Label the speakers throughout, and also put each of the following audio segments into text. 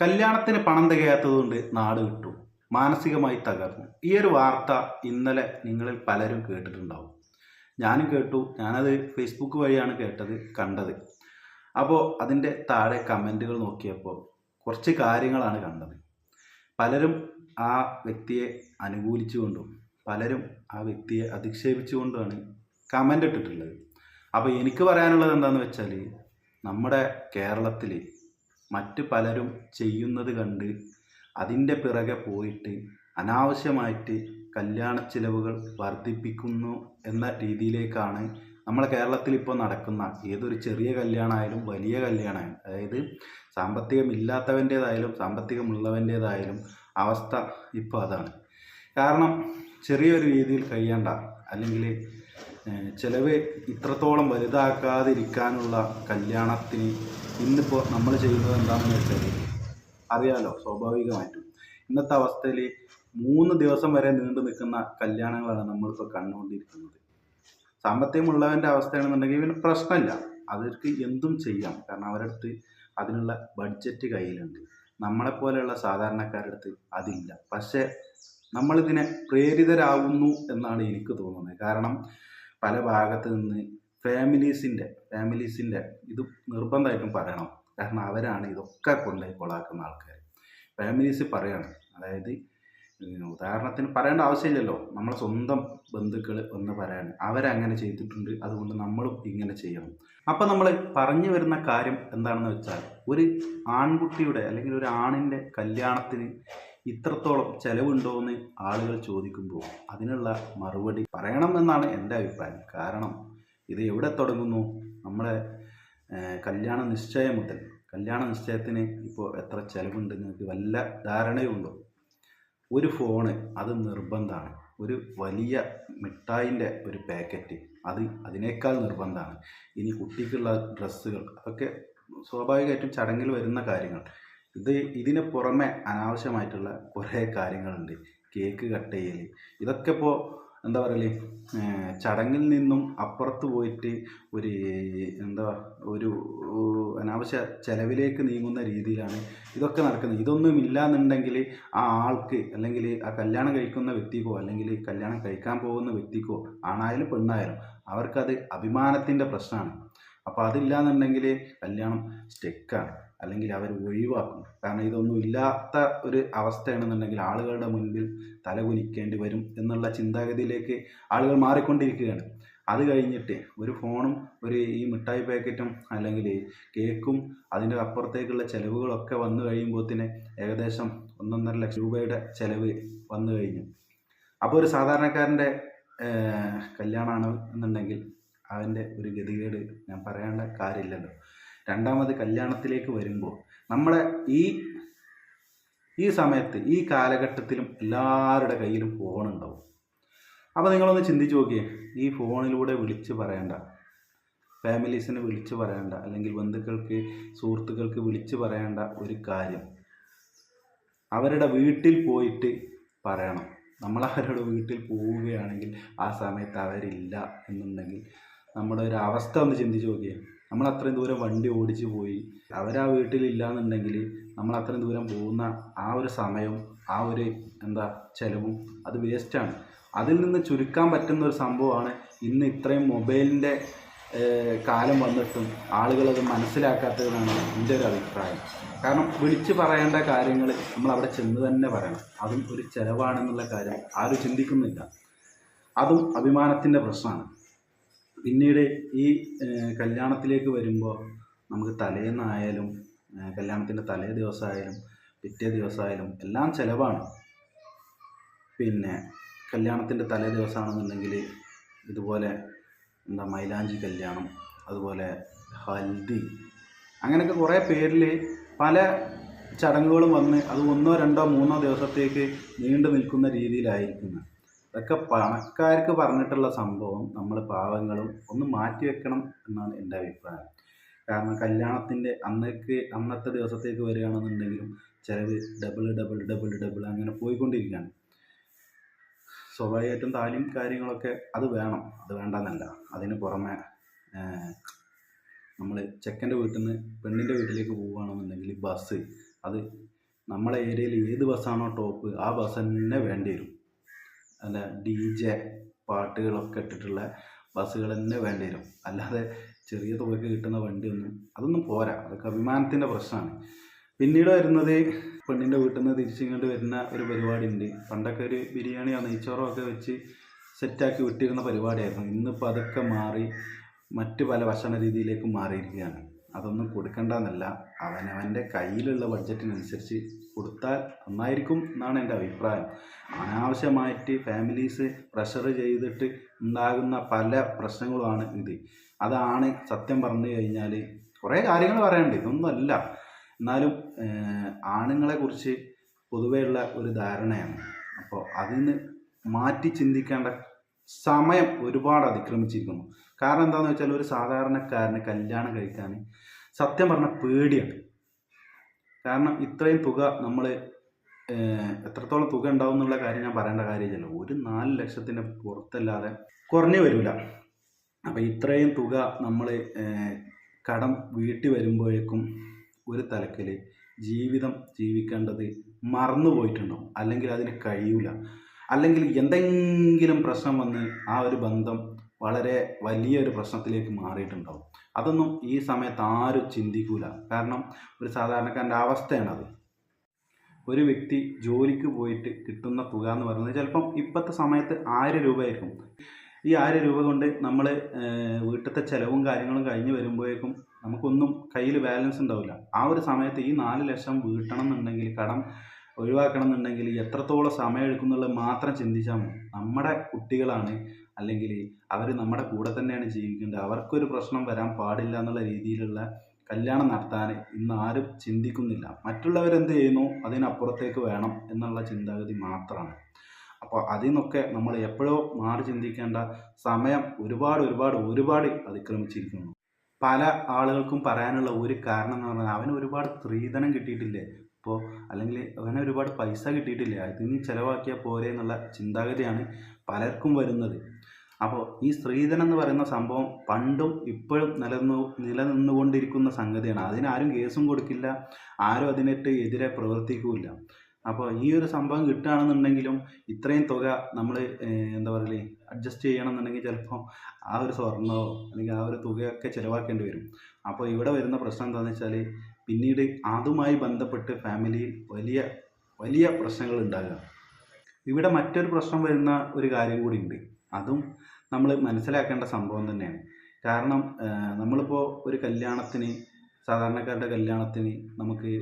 Speaker 1: കല്യാണത്തിന് പണം തികയാത്തതുകൊണ്ട് നാട് വിട്ടു. മാനസികമായി തകർന്നു. ഈ ഒരു വാർത്ത ഇന്നലെ നിങ്ങളിൽ പലരും കേട്ടിട്ടുണ്ടാവും. ഞാനും കേട്ടു. ഞാനത് ഫേസ്ബുക്ക് വഴിയാണ് കേട്ടത് കണ്ടത്. അപ്പോൾ അതിന്റെ താഴെ കമന്റുകൾ നോക്കിയപ്പോൾ കുറച്ച് കാര്യങ്ങളാണ് കണ്ടത്. പലരും ആ വ്യക്തിയെ അനുകൂലിച്ചുകൊണ്ടും പലരും ആ വ്യക്തിയെ അധിക്ഷേപിച്ചുകൊണ്ടുമാണ് കമന്റ് ഇട്ടിട്ടുള്ളത്. അപ്പോൾ എനിക്ക് പറയാനുള്ളത് എന്താണെന്ന് വെച്ചാൽ നമ്മുടെ കേരളത്തിൽ മറ്റ് പലരും ചെയ്യുന്നത് കണ്ട് അതിന്റെ പിറകെ പോയിട്ട് അനാവശ്യമായിട്ട് കല്യാണ ചിലവുകൾ വർദ്ധിപ്പിക്കുന്നു എന്ന രീതിയിലേക്കാണ് നമ്മളെ കേരളത്തിൽ ഇപ്പോൾ നടക്കുന്ന ഏതൊരു ചെറിയ കല്യാണമായാലും വലിയ കല്യാണമായാലും അതായത് സാമ്പത്തികമില്ലാത്തവന്റേതായാലും സാമ്പത്തികമുള്ളവന്റേതായാലും അവസ്ഥ ഇപ്പോൾ അതാണ്. കാരണം ചെറിയൊരു രീതിയിൽ കഴിയേണ്ട അല്ലെങ്കിൽ ചിലവ് ഇത്രത്തോളം വലുതാക്കാതിരിക്കാനുള്ള കല്യാണത്തിന് ഇന്നിപ്പോൾ നമ്മൾ ചെയ്യുന്നത് എന്താണെന്ന് വെച്ചാൽ അറിയാലോ സ്വാഭാവികമായിട്ടും. ഇന്നത്തെ അവസ്ഥയിൽ മൂന്ന് ദിവസം വരെ നീണ്ടു നിൽക്കുന്ന കല്യാണങ്ങളാണ് നമ്മളിപ്പോൾ കണ്ടുകൊണ്ടിരിക്കുന്നത്. സാമ്പത്തികമുള്ളവന്റെ അവസ്ഥയാണെന്നുണ്ടെങ്കിൽ പിന്നെ പ്രശ്നമില്ല. അവർക്ക് എന്തും ചെയ്യാം. കാരണം അവരടുത്ത് അതിനുള്ള ബഡ്ജറ്റ് കയ്യിലുണ്ട്. നമ്മളെപ്പോലെയുള്ള സാധാരണക്കാരുടെ അടുത്ത് അതില്ല. പക്ഷേ നമ്മളിതിനെ പ്രേരിതരാകുന്നു എന്നാണ് എനിക്ക് തോന്നുന്നത്. കാരണം പല ഭാഗത്ത് നിന്ന് ഫാമിലീസിന്റെ ഫാമിലീസിന്റെ ഇത് നിർബന്ധമായിട്ടും പറയണം. കാരണം അവരാണ് ഇതൊക്കെ കൊണ്ടുപോയി കൊളാക്കുന്ന ആൾക്കാർ ഫാമിലീസ് പറയാണ്. അതായത് ഉദാഹരണത്തിന് പറയേണ്ട ആവശ്യമില്ലല്ലോ. നമ്മളെ സ്വന്തം ബന്ധുക്കൾ ഒന്ന് പറയാണ്. അവരങ്ങനെ ചെയ്തിട്ടുണ്ട്. അതുകൊണ്ട് നമ്മളും ഇങ്ങനെ ചെയ്യണം. അപ്പം നമ്മൾ പറഞ്ഞു വരുന്ന കാര്യം എന്താണെന്ന് വെച്ചാൽ ഒരു ആൺകുട്ടിയുടെ അല്ലെങ്കിൽ ഒരു ആണിന്റെ കല്യാണത്തിന് ഇത്രത്തോളം ചെലവുണ്ടോ എന്ന് ആളുകൾ ചോദിക്കുമ്പോൾ അതിനുള്ള മറുപടി പറയണം എന്നാണ് എന്റെ അഭിപ്രായം. കാരണം ഇത് എവിടെ തുടങ്ങുന്നു? നമ്മുടെ കല്യാണ നിശ്ചയം മുതൽ കല്യാണ നിശ്ചയത്തിന് ഇപ്പോൾ എത്ര ചെലവുണ്ട് നിങ്ങൾക്ക് വല്ല ധാരണയുണ്ടോ? ഒരു ഫോണ് അത് നിർബന്ധമാണ്. ഒരു വലിയ മിഠായിന്റെ ഒരു പാക്കറ്റ് അത് അതിനേക്കാൾ നിർബന്ധമാണ്. ഇനി കുട്ടിക്കുള്ള ഡ്രസ്സുകൾ അതൊക്കെ സ്വാഭാവികമായിട്ടും ചടങ്ങിൽ വരുന്ന കാര്യങ്ങൾ. ഇത് ഇതിന് പുറമെ അനാവശ്യമായിട്ടുള്ള കുറേ കാര്യങ്ങളുണ്ട്. കേക്ക് കട്ട് ചെയ്യൽ ഇതൊക്കെ ഇപ്പോൾ എന്താ പറയൽ? ചടങ്ങിൽ നിന്നും അപ്പുറത്ത് പോയിട്ട് ഒരു എന്താ ഒരു അനാവശ്യ ചെലവിലേക്ക് നീങ്ങുന്ന രീതിയിലാണ് ഇതൊക്കെ നടക്കുന്നത്. ഇതൊന്നും ഇല്ലാന്നുണ്ടെങ്കിൽ ആ ആൾക്ക് അല്ലെങ്കിൽ ആ കല്യാണം കഴിക്കുന്ന വ്യക്തിക്കോ അല്ലെങ്കിൽ കല്യാണം കഴിക്കാൻ പോകുന്ന വ്യക്തിക്കോ ആണായാലും പെണ്ണായാലും അവർക്കത് അഭിമാനത്തിന്റെ പ്രശ്നമാണ്. അപ്പോൾ അതില്ലാന്നുണ്ടെങ്കിൽ കല്യാണം സ്റ്റെക്കാണ് അല്ലെങ്കിൽ അവർ ഒഴിവാക്കും കാരണം ഇതൊന്നും ഇല്ലാത്ത ഒരു അവസ്ഥയാണെന്നുണ്ടെങ്കിൽ ആളുകളുടെ മുൻപിൽ തലകുനിക്കേണ്ടി വരും എന്നുള്ള ചിന്താഗതിയിലേക്ക് ആളുകൾ മാറിക്കൊണ്ടിരിക്കുകയാണ്. അത് കഴിഞ്ഞിട്ട് ഒരു ഫോണും ഒരു ഈ മിഠായി പാക്കറ്റും അല്ലെങ്കിൽ കേക്കും അതിന്റെ അപ്പുറത്തേക്കുള്ള ചിലവുകളൊക്കെ വന്നു കഴിയുമ്പോഴത്തേന് ഏകദേശം ഒന്നൊന്നര ലക്ഷം രൂപയുടെ ചിലവ് വന്നു കഴിഞ്ഞു. അപ്പോൾ ഒരു സാധാരണക്കാരന്റെ കല്യാണമാണ് എന്നുണ്ടെങ്കിൽ അവന്റെ ഒരു ഗതികേട് ഞാൻ പറയേണ്ട കാര്യമില്ലല്ലോ. രണ്ടാമത് കല്യാണത്തിലേക്ക് വരുമ്പോൾ നമ്മളെ ഈ ഈ സമയത്ത് ഈ കാലഘട്ടത്തിലും എല്ലാവരുടെ കയ്യിലും ഫോണുണ്ടാവും അപ്പോൾ നിങ്ങളൊന്ന് ചിന്തിച്ച് നോക്കിയേ ഈ ഫോണിലൂടെ വിളിച്ച് പറയേണ്ട. ഫാമിലീസിന് വിളിച്ച് പറയേണ്ട. അല്ലെങ്കിൽ ബന്ധുക്കൾക്ക് സുഹൃത്തുക്കൾക്ക് വിളിച്ച് പറയേണ്ട ഒരു കാര്യം. അവരുടെ വീട്ടിൽ പോയിട്ട് പറയണം. നമ്മൾ അവരുടെ വീട്ടിൽ പോവുകയാണെങ്കിൽ ആ സമയത്ത് അവരില്ല എന്നുണ്ടെങ്കിൽ നമ്മുടെ ഒരു അവസ്ഥ ഒന്ന് ചിന്തിച്ച് നോക്കിയേ. നമ്മൾ അത്രയും ദൂരം വണ്ടി ഓടിച്ചു പോയി. അവരാ വീട്ടിലില്ല എന്നുണ്ടെങ്കിൽ നമ്മൾ അത്രയും ദൂരം പോകുന്ന ആ ഒരു സമയവും ആ ഒരു എന്താ ചിലവും അത് വേസ്റ്റാണ് അതിൽ നിന്ന് ചുരുക്കാൻ പറ്റുന്ന ഒരു സംഭവമാണ് ഇന്ന് ഇത്രയും മൊബൈലിന്റെ കാലം വന്നിട്ടും ആളുകളത് മനസ്സിലാക്കാത്തതാണ് എന്റെ ഒരു അഭിപ്രായം. കാരണം വിളിച്ച് പറയേണ്ട കാര്യങ്ങൾ നമ്മൾ അവിടെ ചെന്ന് തന്നെ പറയണം. അതും ഒരു ചിലവാണെന്നുള്ള കാര്യം ആരും ചിന്തിക്കുന്നില്ല. അതും അഭിമാനത്തിന്റെ പ്രശ്നമാണ്. പിന്നീട് ഈ കല്യാണത്തിലേക്ക് വരുമ്പോൾ നമുക്ക് തലേന്നായാലും കല്യാണത്തിന്റെ തലേ ദിവസമായാലും പിറ്റേ ദിവസമായാലും എല്ലാം ചിലവാണ്. പിന്നെ കല്യാണത്തിന്റെ തലേ ദിവസമാണെന്നുണ്ടെങ്കിൽ ഇതുപോലെ എന്താ മൈലാഞ്ചി കല്യാണം അതുപോലെ ഹൽദി അങ്ങനെയൊക്കെ കുറേ പേരിൽ പല ചടങ്ങുകളും വന്ന് അത് ഒന്നോ രണ്ടോ മൂന്നോ ദിവസത്തേക്ക് നീണ്ടു നിൽക്കുന്ന രീതിയിലായിരിക്കുന്നത് അതൊക്കെ പണക്കാർക്ക് പറഞ്ഞിട്ടുള്ള സംഭവം. നമ്മൾ പാവങ്ങളും ഒന്ന് മാറ്റി വെക്കണം എന്നാണ് എന്റെ അഭിപ്രായം. കാരണം കല്യാണത്തിന്റെ അന്നേക്ക് അന്നത്തെ ദിവസത്തേക്ക് വരികയാണെന്നുണ്ടെങ്കിലും ചിലവ് ഡബിൾ ഡബിൾ ഡബിൾ ഡബിൾ അങ്ങനെ പോയിക്കൊണ്ടിരിക്കുകയാണ്. സ്വാഭാവികമായിട്ടും താലിയും കാര്യങ്ങളൊക്കെ അത് വേണം. അത് വേണ്ടെന്നല്ല. അതിന് പുറമെ നമ്മൾ ചെക്കന്റെ വീട്ടിൽ നിന്ന് പെണ്ണിന്റെ വീട്ടിലേക്ക് പോവുകയാണെന്നുണ്ടെങ്കിൽ ബസ് അത് നമ്മളെ ഏരിയയിൽ ഏത് ബസ്സാണോ ടോപ്പ് ആ ബസ് തന്നെ വേണ്ടി വരും. അല്ല ഡി ജെ പാട്ടുകളൊക്കെ ഇട്ടിട്ടുള്ള ബസ്സുകൾ തന്നെ വേണ്ടി വരും. അല്ലാതെ ചെറിയ തുകയ്ക്ക് കിട്ടുന്ന വണ്ടിയൊന്നും അതൊന്നും പോരാ. അതൊക്കെ അഭിമാനത്തിന്റെ പ്രശ്നമാണ്. പിന്നീട് വരുന്നത് പെണ്ണിന്റെ വീട്ടിൽ നിന്ന് തിരിച്ചിങ്ങോട്ട് വരുന്ന ഒരു പരിപാടി ഉണ്ട് പണ്ടൊക്കെ ഒരു ബിരിയാണിയോ നെയ്ച്ചോറോ ഒക്കെ വെച്ച് സെറ്റാക്കി വിട്ടിരുന്ന പരിപാടിയായിരുന്നു. ഇന്നിപ്പോൾ അതൊക്കെ മാറി മറ്റു പല ഭക്ഷണ രീതിയിലേക്കും മാറിയിരിക്കുകയാണ്. അതൊന്നും കൊടുക്കണ്ടെന്നല്ല. അവനവന്റെ കയ്യിലുള്ള ബഡ്ജറ്റിനനുസരിച്ച് കൊടുത്താൽ നന്നായിരിക്കും എന്നാണ് എന്റെ അഭിപ്രായം. അനാവശ്യമായിട്ട് ഫാമിലീസ് പ്രഷർ ചെയ്തിട്ട് ഉണ്ടാകുന്ന പല പ്രശ്നങ്ങളുമാണ് ഇത്. അതാണ് സത്യം പറഞ്ഞു കഴിഞ്ഞാൽ കുറേ കാര്യങ്ങൾ പറയാനുണ്ട്. ഇതൊന്നുമല്ല. എന്നാലും കുറിച്ച് ആണുങ്ങളെക്കുറിച്ച് പൊതുവെയുള്ള ഒരു ധാരണയാണ്. അപ്പോൾ അതിന് മാറ്റി ചിന്തിക്കേണ്ട സമയം ഒരുപാട് അതിക്രമിച്ചിരിക്കുന്നു. കാരണം എന്താണെന്ന് വെച്ചാൽ ഒരു സാധാരണക്കാരന് കല്യാണം കഴിക്കാൻ സത്യം പറഞ്ഞാൽ പേടിയാണ്. കാരണം ഇത്രയും തുക നമ്മൾ എത്രത്തോളം തുക ഉണ്ടാവും എന്നുള്ള കാര്യം ഞാൻ പറയേണ്ട കാര്യമില്ല ഒരു നാല് ലക്ഷത്തിന് പുറത്തല്ലാതെ കുറഞ്ഞു വരില്ല അപ്പം ഇത്രയും തുക നമ്മൾ കടം വീട്ടി വരുമ്പോഴേക്കും ഒരു തലക്കൽ ജീവിതം ജീവിക്കേണ്ടത് മറന്നു പോയിട്ടുണ്ടാവും അല്ലെങ്കിൽ അതിന് കഴിയൂല. അല്ലെങ്കിൽ എന്തെങ്കിലും പ്രശ്നം വന്ന് ആ ഒരു ബന്ധം വളരെ വലിയൊരു പ്രശ്നത്തിലേക്ക് മാറിയിട്ടുണ്ടാവും. അതൊന്നും ഈ സമയത്ത് ആരും ചിന്തിക്കൂല. കാരണം ഒരു സാധാരണക്കാരന്റെ അവസ്ഥയാണത്. ഒരു വ്യക്തി ജോലിക്ക് പോയിട്ട് കിട്ടുന്ന തുക എന്ന് പറയുന്നത് ചിലപ്പം ഇപ്പോഴത്തെ സമയത്ത് ആയിരം രൂപയായിരിക്കും. ഈ ആയിരം രൂപ കൊണ്ട് നമ്മൾ വീട്ടിലത്തെ ചിലവും കാര്യങ്ങളും കഴിഞ്ഞ് വരുമ്പോഴേക്കും നമുക്കൊന്നും കയ്യിൽ ബാലൻസ് ഉണ്ടാവില്ല. ആ ഒരു സമയത്ത് ഈ നാല് ലക്ഷം വീട്ടണം എന്നുണ്ടെങ്കിൽ കടം ഒഴിവാക്കണം എന്നുണ്ടെങ്കിൽ എത്രത്തോളം സമയം എടുക്കും മാത്രം ചിന്തിച്ചാൽ മതി. നമ്മുടെ കുട്ടികളാണ് അല്ലെങ്കിൽ അവർ നമ്മുടെ കൂടെ തന്നെയാണ് ജീവിക്കേണ്ടത്. അവർക്കൊരു പ്രശ്നം വരാൻ പാടില്ല എന്നുള്ള രീതിയിലുള്ള കല്യാണം നടത്താൻ ഇന്ന് ആരും ചിന്തിക്കുന്നില്ല. മറ്റുള്ളവരെന്ത് ചെയ്യുന്നു? അതിനപ്പുറത്തേക്ക് വേണം എന്നുള്ള ചിന്താഗതി മാത്രമാണ്. അപ്പോൾ അതിൽ നിന്നൊക്കെ നമ്മൾ എപ്പോഴോ മാറി ചിന്തിക്കേണ്ട സമയം ഒരുപാട് ഒരുപാട് ഒരുപാട് അതിക്രമിച്ചിരിക്കുന്നു. പല ആളുകൾക്കും പറയാനുള്ള ഒരു കാരണം എന്ന് പറഞ്ഞാൽ അവന് ഒരുപാട് സ്ത്രീധനം കിട്ടിയിട്ടില്ലേ? ഇപ്പോൾ അല്ലെങ്കിൽ അവന് ഒരുപാട് പൈസ കിട്ടിയിട്ടില്ല? അതിന് ചിലവാക്കിയാൽ പോരെ എന്നുള്ള ചിന്താഗതിയാണ് പലർക്കും വരുന്നത്. അപ്പോൾ ഈ സ്ത്രീധനം എന്ന് പറയുന്ന സംഭവം പണ്ടും ഇപ്പോഴും നിലനിന്നു നിലനിന്നുകൊണ്ടിരിക്കുന്ന സംഗതിയാണ്. അതിനാരും കേസും കൊടുക്കില്ല. ആരും അതിനിട്ട് എതിരെ പ്രവർത്തിക്കില്ല. അപ്പോൾ ഈ ഒരു സംഭവം കിട്ടുകയാണെന്നുണ്ടെങ്കിലും ഇത്രയും തുക നമ്മൾ എന്താ പറയുക അഡ്ജസ്റ്റ് ചെയ്യണമെന്നുണ്ടെങ്കിൽ ചിലപ്പോൾ ആ ഒരു സ്വർണമോ അല്ലെങ്കിൽ ആ ഒരു തുകയൊക്കെ ചിലവാക്കേണ്ടി വരും. അപ്പോൾ ഇവിടെ വരുന്ന പ്രശ്നം എന്താണെന്ന് വെച്ചാൽ പിന്നീട് അതുമായി ബന്ധപ്പെട്ട് ഫാമിലിയിൽ വലിയ വലിയ പ്രശ്നങ്ങൾ ഉണ്ടാകുക ഇവിടെ മറ്റൊരു പ്രശ്നം വരുന്ന ഒരു കാര്യം കൂടി ഉണ്ട്. അതും നമ്മൾ മനസ്സിലാക്കേണ്ട സംഭവം തന്നെയാണ്. കാരണം നമ്മളിപ്പോൾ ഒരു കല്യാണത്തിന് സാധാരണക്കാരുടെ കല്യാണത്തിന് നമുക്ക്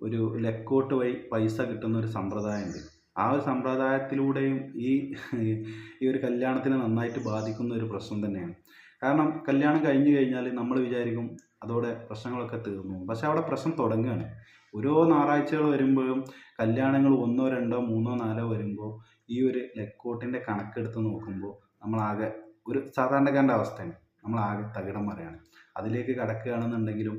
Speaker 1: ഒരു ലെക്കോട്ട് വഴി പൈസ കിട്ടുന്ന ഒരു സമ്പ്രദായമുണ്ട്. ആ ഒരു സമ്പ്രദായത്തിലൂടെയും ഈ ഈ ഒരു കല്യാണത്തിനെ നന്നായിട്ട് ബാധിക്കുന്ന ഒരു പ്രശ്നം തന്നെയാണ്. കാരണം കല്യാണം കഴിഞ്ഞു കഴിഞ്ഞാൽ നമ്മൾ വിചാരിക്കും അതോടെ പ്രശ്നങ്ങളൊക്കെ തീർന്നു. പക്ഷെ അവിടെ പ്രശ്നം തുടങ്ങുകയാണ്. ഓരോ ഞായറാഴ്ചകൾ വരുമ്പോഴും കല്യാണങ്ങൾ ഒന്നോ രണ്ടോ മൂന്നോ നാലോ വരുമ്പോൾ ഈ ഒരു ലെക്കോട്ടിന്റെ കണക്കെടുത്ത് നോക്കുമ്പോൾ നമ്മളാകെ ഒരു സാധാരണക്കാരന്റെ അവസ്ഥയാണ്. നമ്മളാകെ തകിടം മറിയാണ് അതിലേക്ക് കടക്കുകയാണെന്നുണ്ടെങ്കിലും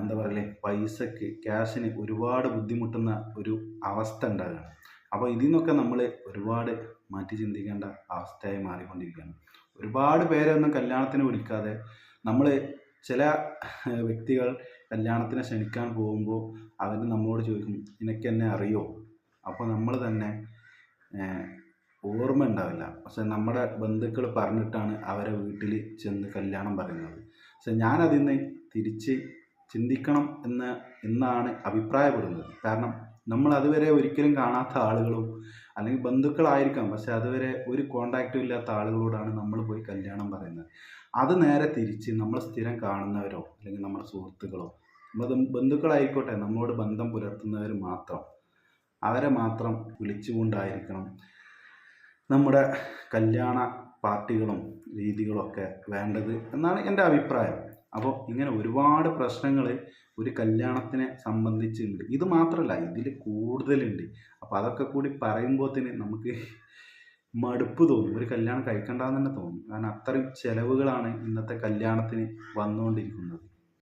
Speaker 1: എന്താ പറയലേ പൈസക്ക് ക്യാഷിന് ഒരുപാട് ബുദ്ധിമുട്ടുന്ന ഒരു അവസ്ഥ ഉണ്ടാകുകയാണ്. അപ്പോൾ ഇതിൽ നിന്നൊക്കെ നമ്മൾ ഒരുപാട് മാറ്റി ചിന്തിക്കേണ്ട അവസ്ഥയായി മാറിക്കൊണ്ടിരിക്കുകയാണ്. ഒരുപാട് പേരെ ഒന്നും കല്യാണത്തിന് വിളിക്കാതെ നമ്മൾ ചില വ്യക്തികൾ കല്യാണത്തിന് ക്ഷണിക്കാൻ പോകുമ്പോൾ അവർ നമ്മളോട് ചോദിക്കും നിനക്ക് എന്നെ അറിയോ? അപ്പോൾ നമ്മൾ തന്നെ ഓർമ്മ ഉണ്ടാവില്ല. പക്ഷെ നമ്മുടെ ബന്ധുക്കൾ പറഞ്ഞിട്ടാണ് അവരെ വീട്ടിൽ ചെന്ന് കല്യാണം പറയുന്നത്. പക്ഷെ ഞാനതിൽ നിന്ന് തിരിച്ച് ചിന്തിക്കണം എന്ന് എന്നാണ് അഭിപ്രായപ്പെടുന്നത്. കാരണം നമ്മൾ അതുവരെ ഒരിക്കലും കാണാത്ത ആളുകളും അല്ലെങ്കിൽ ബന്ധുക്കളായിരിക്കാം. പക്ഷെ അതുവരെ ഒരു കോണ്ടാക്റ്റും ഇല്ലാത്ത ആളുകളോടാണ് നമ്മൾ പോയി കല്യാണം പറയുന്നത്. അത് നേരെ തിരിച്ച് നമ്മൾ സ്ഥിരം കാണുന്നവരോ അല്ലെങ്കിൽ നമ്മുടെ സുഹൃത്തുക്കളോ നമ്മുടെ ബന്ധുക്കളായിക്കോട്ടെ നമ്മളോട് ബന്ധം പുലർത്തുന്നവർ മാത്രം അവരെ മാത്രം വിളിച്ചുകൊണ്ടായിരിക്കണം നമ്മുടെ കല്യാണ പാർട്ടികളും രീതികളൊക്കെ വേണ്ടത് എന്നാണ് എന്റെ അഭിപ്രായം. അപ്പോൾ ഇങ്ങനെ ഒരുപാട് പ്രശ്നങ്ങൾ ഒരു കല്യാണത്തിനെ സംബന്ധിച്ചുണ്ട് ഇത് മാത്രമല്ല ഇതിൽ കൂടുതലുണ്ട്. അപ്പോൾ അതൊക്കെ കൂടി പറയുമ്പോഴത്തേന് നമുക്ക് മടുപ്പ് തോന്നും. ഒരു കല്യാണം കഴിക്കണ്ടെന്ന് തന്നെ തോന്നും. കാരണം അത്രയും ചിലവുകളാണ് ഇന്നത്തെ കല്യാണത്തിന് വന്നുകൊണ്ടിരിക്കുന്നത്.